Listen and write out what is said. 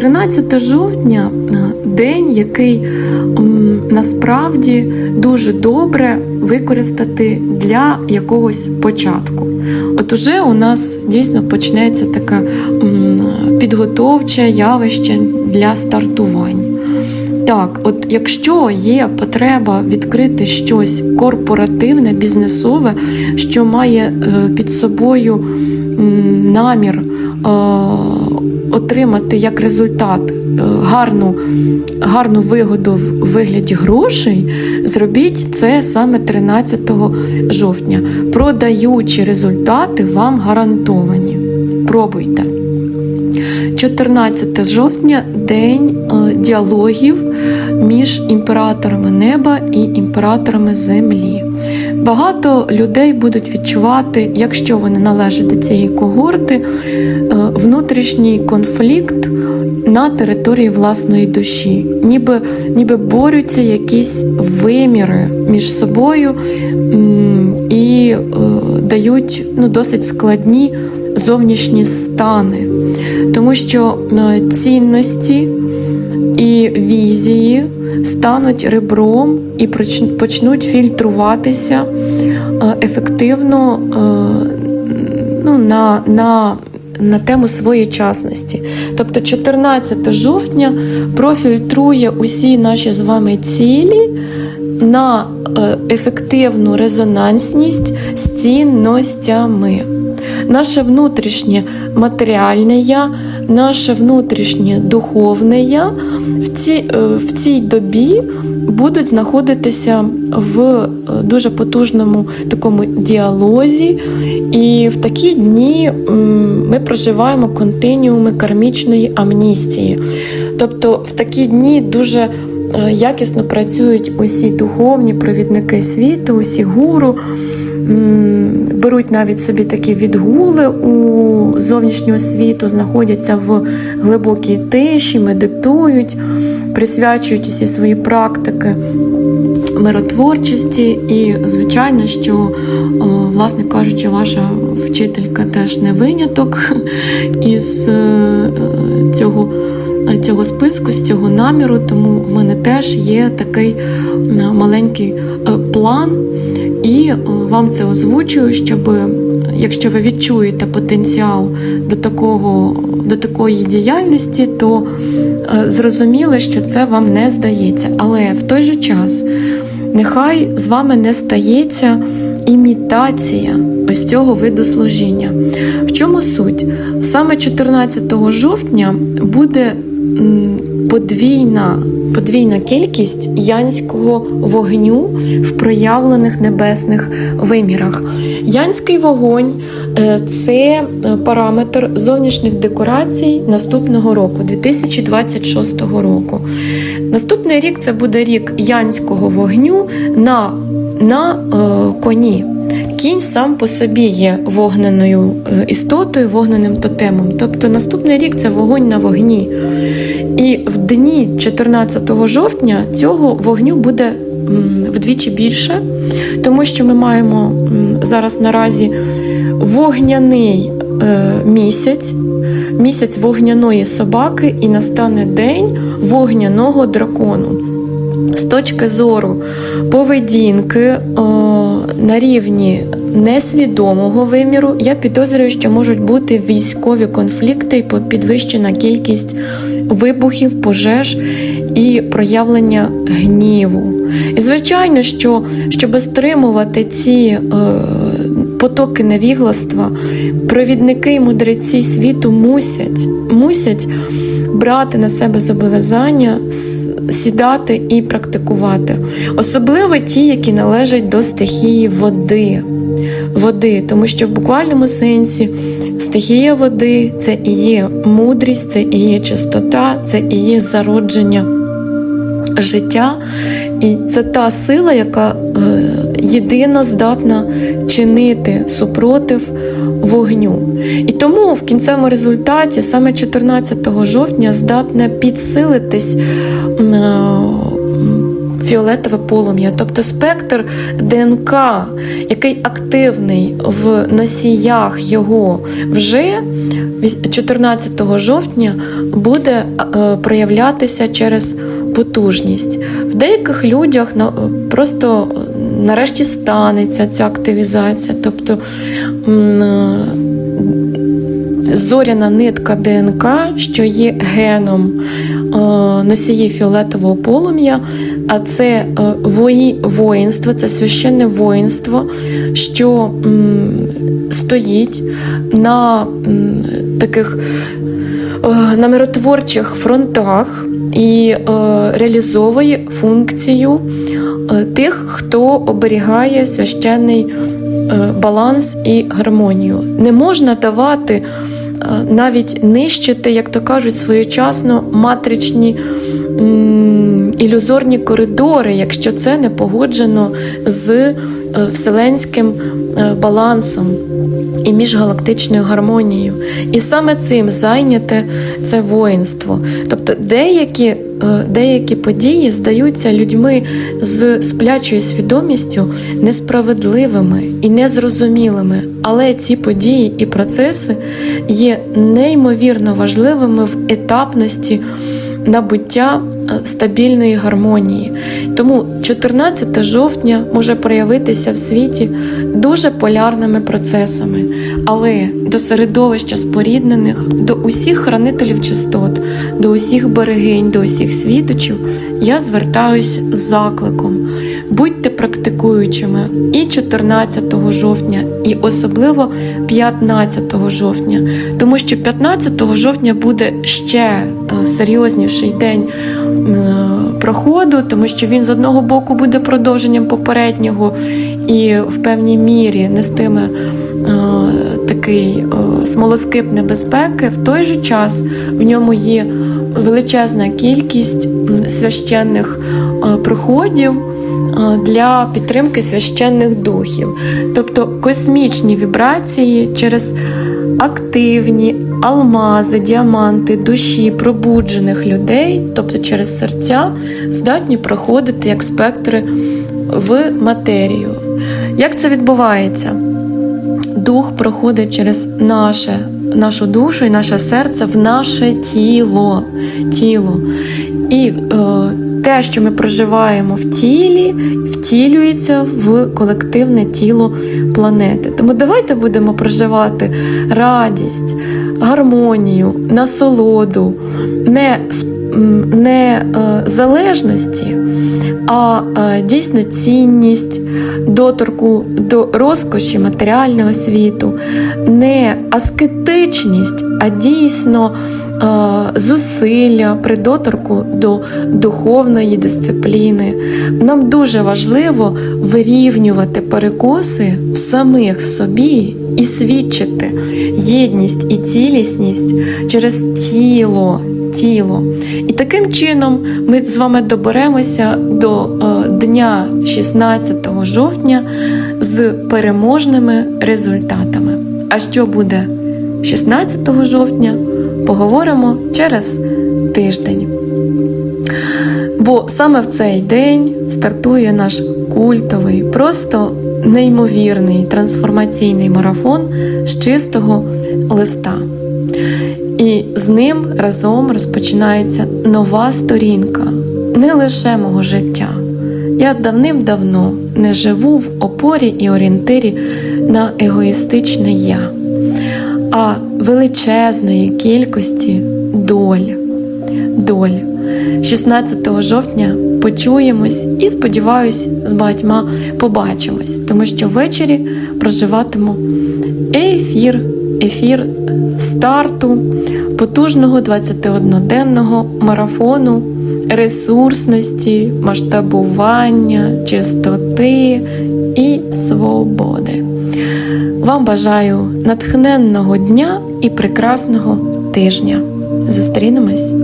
13 жовтня е, день, який насправді дуже добре використати для якогось початку. От уже у нас дійсно почнеться таке підготовче явище для стартувань. Так, от якщо є потреба відкрити щось корпоративне, бізнесове, що має е, під собою намір е, отримати як результат е, гарну, гарну вигоду в вигляді грошей, зробіть це саме 13 жовтня. Продаючі результати вам гарантовані. Пробуйте. 14 жовтня день е, діалогів між імператорами неба і імператорами землі. Багато людей будуть відчувати, якщо вони належать до цієї когорти, е, внутрішній конфлікт на території власної душі, ніби, ніби борються якісь виміри між собою і е, дають ну, досить складні зовнішні стани, тому що е, цінності і візії стануть ребром і почнуть фільтруватися е, ефективно е, ну, на, на, на тему своєчасності. Тобто 14 жовтня профільтрує усі наші з вами цілі на е, ефективну резонансність з цінностями. Наше внутрішнє матеріальне я, наше внутрішнє духовне я в, ці, е, в цій добі будуть знаходитися в е, дуже потужному такому діалозі, і в такі дні ми проживаємо континіуми кармічної амністії. Тобто в такі дні дуже е, якісно працюють усі духовні провідники світу, усі гуру. Беруть навіть собі такі відгули у зовнішнього світу, знаходяться в глибокій тиші, медитують, присвячують усі свої практики миротворчості. І, звичайно, що, власне кажучи, ваша вчителька теж не виняток із е, цього. Цього списку, з цього наміру, тому в мене теж є такий е, маленький е, план, і е, вам це озвучую, щоб е, якщо ви відчуєте потенціал до такого, до такої діяльності, то е, зрозуміли, що це вам не здається. Але в той же час нехай з вами не стається імітація ось цього виду служіння. В чому суть? Саме 14 жовтня буде подвійна, подвійна кількість янського вогню в проявлених небесних вимірах. Янський вогонь е, це е, параметр зовнішніх декорацій наступного року, 2026 року. Наступний рік це буде рік янського вогню на, на е, коні. Кінь сам по собі є вогненою е, істотою, вогненим тотемом. Тобто наступний рік це вогонь на вогні. І в дні 14 жовтня цього вогню буде вдвічі більше, тому що ми маємо зараз наразі вогняний е, місяць, місяць вогняної собаки, і настане день вогняного дракону. З точки зору поведінки е, на рівні несвідомого виміру, я підозрюю, що можуть бути військові конфлікти і підвищена кількість вибухів, пожеж і проявлення гніву. І звичайно, що щоб стримувати ці е, потоки невігластва, провідники і мудреці світу мусять, мусять брати на себе зобов'язання сідати і практикувати. Особливо ті, які належать до стихії води. Води, тому що в буквальному сенсі стихія води це і є мудрість, це і є чистота, це і є зародження життя. І це та сила, яка е, єдино здатна чинити супротив вогню. І тому в кінцевому результаті саме 14 жовтня здатне підсилитись е, фіолетове полум'я, тобто спектр ДНК, який активний в носіях його вже 14 жовтня буде е, проявлятися через потужність. В деяких людях просто е, нарешті станеться ця активізація. Тобто е, зоряна нитка ДНК, що є геном носії фіолетового полум'я, а це е, вої, воїнство, це священне воїнство, що стоїть на таких е, на миротворчих фронтах і е, реалізовує функцію е, тих, хто оберігає священний е, баланс і гармонію. Не можна давати е, навіть нищити, як то кажуть, своєчасно матричні ілюзорні коридори, якщо це не погоджено з е, вселенським е, балансом і міжгалактичною гармонією. І саме цим зайняте це воїнство. Тобто деякі, е, деякі події здаються людьми з сплячою свідомістю несправедливими і незрозумілими. Але ці події і процеси є неймовірно важливими в етапності набуття е, стабільної гармонії. Тому 14 жовтня може проявитися в світі дуже полярними процесами, але до середовища споріднених, до усіх хранителів чистот, до усіх берегинь, до усіх світочів я звертаюсь з закликом. Будьте практикуючими і 14 жовтня, і особливо 15 жовтня, тому що 15 жовтня буде ще е, серйозніший день е, проходу, тому що він з одного боку буде продовженням попереднього і в певній мірі нестиме такий смолоскип небезпеки. В той же час в ньому є величезна кількість священних приходів е, для підтримки священних духів, тобто космічні вібрації через активні алмази, діаманти, душі пробуджених людей, тобто через серця, здатні проходити як спектри в матерію. Як це відбувається? Дух проходить через наше, нашу душу і наше серце в наше тіло. тіло. І е, те, що ми проживаємо в тілі, втілюється в колективне тіло планети. Тому давайте будемо проживати радість, гармонію, насолоду, не, не е, залежності, а е, дійсно цінність доторку до розкоші матеріального світу, не аскетичність, а дійсно е, зусилля при доторку до духовної дисципліни. Нам дуже важливо вирівнювати перекоси в самих собі і свідчити єдність і цілісність через тіло. Тіло. І таким чином ми з вами доберемося до е, дня 16 жовтня з переможними результатами. А що буде 16 жовтня? Поговоримо через тиждень. Бо саме в цей день стартує наш культовий, просто неймовірний трансформаційний марафон з чистого листа. І з ним разом розпочинається нова сторінка, не лише мого життя. Я давним-давно не живу в опорі і орієнтирі на егоїстичне я, а величезної кількості доль. Доль. 16 жовтня почуємось і, сподіваюсь, з багатьма побачимось, тому що ввечері проживатиму ефір, ефір старту потужного 21-денного марафону ресурсності, масштабування, чистоти і свободи. Вам бажаю натхненного дня і прекрасного тижня. Зустрінемось